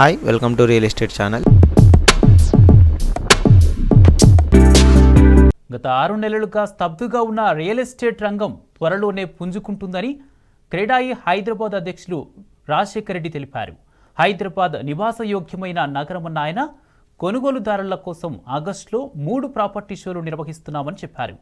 Hi welcome to real estate channel గత ఆరు నెలలుగా స్తబ్దుగా ఉన్న రియల్ ఎస్టేట్ రంగం త్వరలోనే పుంజుకుంటుందని క్రీడాయి హైదరాబాద్ అధ్యక్షులు రాజశేఖర రెడ్డి తెలిపారు. హైదరాబాద్ నివాసయోగ్యమైన నగరమన్న ఆయన కొనుగోలుదారుల కోసం ఆగస్టులో మూడు ప్రాపర్టీ షోలు నిర్వహిస్తున్నామని చెప్పారు.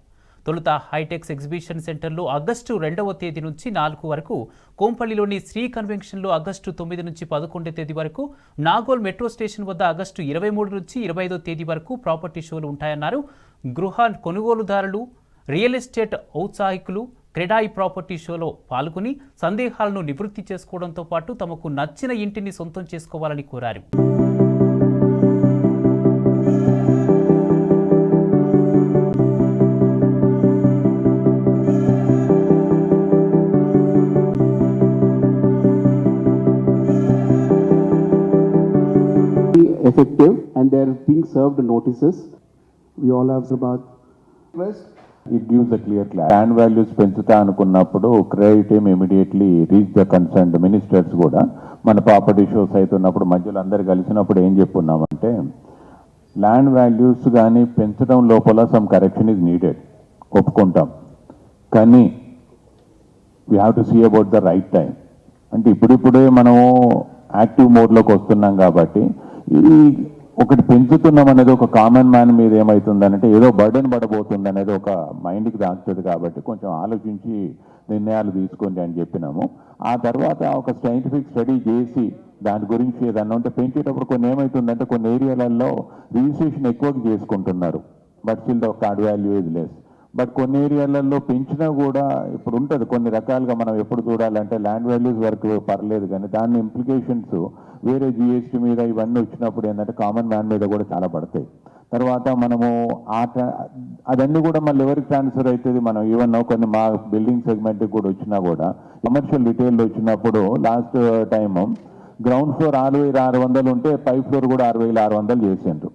తొలుత హైటెక్స్ ఎగ్జిబిషన్ సెంటర్లో ఆగస్టు రెండవ తేదీ నుంచి నాలుగు వరకు కోంపల్లిలోని శ్రీ కన్వెన్షన్లో ఆగస్టు తొమ్మిది నుంచి పదకొండో తేదీ వరకు నాగోల్ మెట్రో స్టేషన్ వద్ద ఆగస్టు ఇరవై మూడు నుంచి ఇరవై ఐదో తేదీ వరకు ప్రాపర్టీ షోలు ఉంటాయన్నారు. గృహ కొనుగోలుదారులు రియల్ ఎస్టేట్ ఔత్సాహికులు క్రెడాయి ప్రాపర్టీ షోలో పాల్గొని సందేహాలను నివృత్తి చేసుకోవడంతో పాటు తమకు నచ్చిన ఇంటిని సొంతం చేసుకోవాలని కోరారు. Effective and they are being served notices. We all have about request. It gives a clear class land values పెంచుతా అనుకున్నప్పుడు credit team immediately reach the concern ministers కూడా మన ప్రాపర్టీ షోస్ అవుతున్నప్పుడు మధ్యలో అందరు కలిసినప్పుడు ఏం చెప్పున్నామంటే ల్యాండ్ వాల్యూస్ కానీ పెంచడం లోపల సమ్ కరెక్షన్ ఇస్ నీడెడ్ ఒప్పుకుంటాం కానీ we have to see about the right time అంటే ఇప్పుడిప్పుడే మనము యాక్టివ్ మోడ్లోకి వస్తున్నాం కాబట్టి ఈ ఒకటి పెంచుతున్నాం అనేది ఒక కామన్ మ్యాన్ మీద ఏమవుతుందనంటే ఏదో బర్డెన్ పడబోతుంది అనేది ఒక మైండ్కి దాచుతుంది కాబట్టి కొంచెం ఆలోచించి నిర్ణయాలు తీసుకోండి అని చెప్పినాము. ఆ తర్వాత ఒక సైంటిఫిక్ స్టడీ చేసి దాని గురించి ఏదన్నా ఉంటే పెంచేటప్పుడు కొన్ని ఏమవుతుందంటే కొన్ని ఏరియాలలో రిజిస్ట్రేషన్ ఎక్కువగా చేసుకుంటున్నారు. But still the card value is less but కొన్ని ఏరియాలలో పెంచినా కూడా ఇప్పుడు ఉంటుంది. కొన్ని రకాలుగా మనం ఎప్పుడు చూడాలంటే ల్యాండ్ వాల్యూస్ వరకు పర్లేదు కానీ దాని ఇంప్లికేషన్స్ వేరే జిఎస్టీ మీద ఇవన్నీ వచ్చినప్పుడు ఏంటంటే కామన్ మ్యాన్ మీద కూడా చాలా పడతాయి. తర్వాత మనము ఆ అదన్నీ కూడా మళ్ళీ ఎవరికి ట్రాన్స్ఫర్ అవుతుంది? మనం ఈవెన్ కొన్ని మా బిల్డింగ్ సెగ్మెంట్కి కూడా వచ్చినా కూడా కమర్షియల్ రిటైల్లో వచ్చినప్పుడు లాస్ట్ టైం గ్రౌండ్ ఫ్లోర్ ఆరు వేల ఆరు వందలు ఉంటే పై ఫ్లోర్ కూడా ఆరు వేల ఆరు వందలు చేసిండ్రు.